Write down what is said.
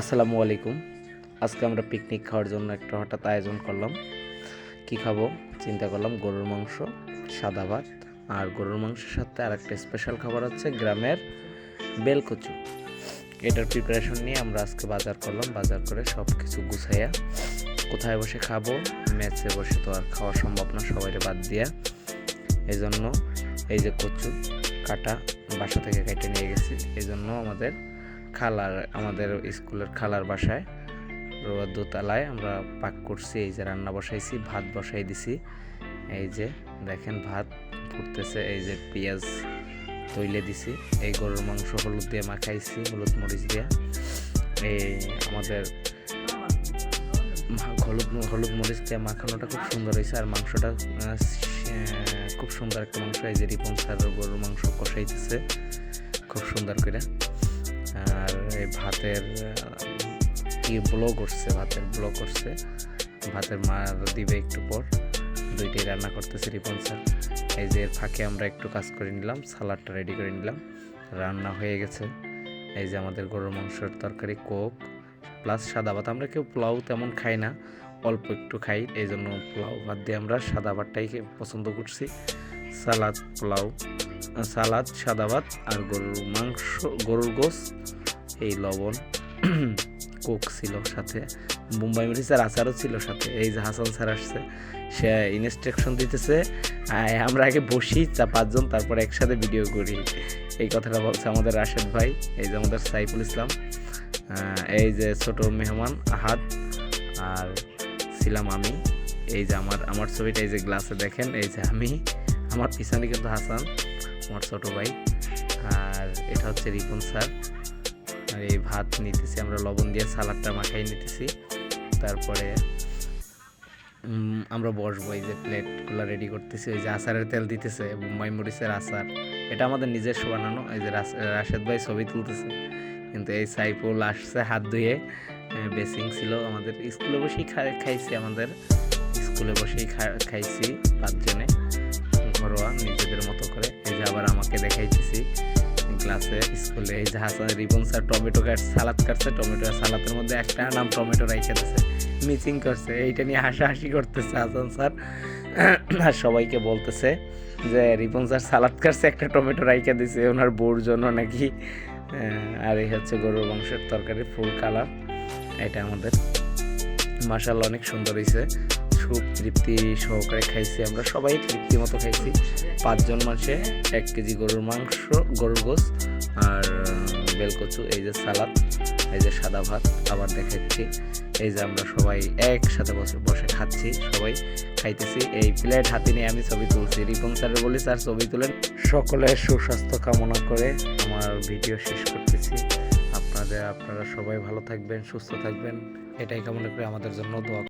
আসসালামু আলাইকুম। আজকে আমরা পিকনিক খাওয়ার জন্য একটা হঠাৎ আয়োজন করলাম। কি খাব? চিন্তা করলাম গরুর মাংস, সাদা ভাত আর গরুর মাংসের সাথে আর একটা স্পেশাল খাবার হচ্ছে গ্রামের বেলকচু। এটার প্রিপারেশন নিয়ে আমরা আজকে বাজার করলাম। বাজার করে সব কিছু গুছাইয়া কোথায় বসে খাব? ম্যাচে বসে তো আর খাওয়া সম্ভব না সবাইকে বাদ দিয়া। এই জন্য এই যে কচু কাটা বাসা থেকে কেটে নিয়ে গেছি। এই জন্য আমাদের খালার, আমাদের স্কুলের খালার বাসায়। দোতলায় আমরা পাক করছি, এই যে রান্না বসাইছি, ভাত বসাই দিছি। এই যে দেখেন ভাত ফুটতেছে, এই যে পেঁয়াজ তৈলে দিছি। এই গরুর মাংস হলুদ দিয়ে মাখাইছি, হলুদ মরিচ দিয়ে। এই আমাদের হলুদ হলুদ মরিচ দিয়ে মাখানোটা খুব সুন্দর হয়েছে, আর মাংসটা খুব সুন্দর একটা মাংস। এই যে রিপন স্যার গরুর মাংস কষাইতেছে, খুব সুন্দর করে। আর এই ভাতের কি ব্লগ করছে, ভাতের ব্লগ করছে। ভাতের মার দিবে একটু পর। দুইটাই রান্না করতেছে রিপন স্যার। এই যে ফাঁকে আমরা একটু কাজ করে নিলাম, সালাডটা রেডি করে নিলাম। রান্না হয়ে গেছে। এই যে আমাদের গরুর মাংসের তরকারি, কোক প্লাস সাদা ভাত। আমরা কেউ পোলাও তেমন খাই না, অল্প একটু খাই। এই জন্য পোলাও ভাত দিয়ে আমরা সাদা ভাতটাই পছন্দ করছি। সালাদ, পোলাও সালাদ, সাদা ভাত আর গরুর মাংস। গরুর গোস এই লবণ, কোক ছিল সাথে, মুম্বাই মরিচের আচারও ছিল সাথে, এই যে হাসান স্যার আসছে, সে ইনস্ট্রাকশন দিতেছে আমরা আগে বসি, চা পাঁচজন, তারপর একসাথে ভিডিও করি। এই কথাটা বলছে আমাদের রাশেদ ভাই, এই যে আমাদের সাইফুল ইসলাম এই যে ছোট মেহমান আহাদ, আর ছিলাম আমি, এই যে আমার আমার ছবিটা এই যে গ্লাসে দেখেন, এই যে আমি, আমার পিছনে কিন্তু হাসান, আমার ছোট ভাই। আর এটা হচ্ছে রিপন স্যার। আর এই ভাত নিতেছি আমরা, লবণ দিয়ে সালাডটা মাখাই নিতেছি। তারপরে আমরা বসবো এই যে প্লেটগুলো রেডি করতেছি। ওই যে আচারের তেল দিতেছে মুম্বাই মরিচের আচার। এটা আমাদের নিজস্ব বানানো, এই যে রাশেদ ভাই ছবি তুলতেছে। কিন্তু এই সাইফুল আসছে হাত ধুয়ে বেসিং ছিল আমাদের। স্কুলে বসেই খাইছি আমাদের। স্কুলে বসেই খাইছি পাঁচজনে। আমাকে দেখাইতেছি। ক্লাসে স্কুলে এই যে হাসান রিবন স্যার টমেটো কাট, সালাদ কাটছে, টমেটো আর সালাদের মধ্যে একটা নাম টমেটো রাইখে দিছে। মিচিং করছে, এইটা নিয়ে হাসাহাসি করতেছে হাসান স্যার আর সবাইকে বলতেছে যে রিপন স্যার সালাদ কাটছে, একটা টমেটো রাইখে দিছে, ওনার বউর জন্য নাকি। আর এই হচ্ছে গরুর মাংসের তরকারি, ফুল কালার এটা আমাদের। মাসাল অনেক সুন্দর হয়েছে খুব তৃপ্তি সহকারে খাইছি আমরা। সবাই তৃপ্তি মতো খাইছি। পাঁচজন মাসে এক কেজি গরুর মাংস, গরুর গোস আর বেলকচু, এই যে সালাদ, এই যে সাদা ভাত আবার দেখাচ্ছি। এই যে আমরা সবাই একসাথে বসে বসে খাচ্ছি, সবাই খাইতেছি। এই প্লেট হাতে নিয়ে আমি ছবি তুলছি। রিপন স্যারের বলি, স্যার, ছবি তুলেন। সকলের সুস্বাস্থ্য কামনা করে আমার ভিডিও শেষ করতেছি। আপনাদের আপনারা সবাই ভালো থাকবেন, সুস্থ থাকবেন। এটাই কামনা করে আমাদের জন্য দোয়া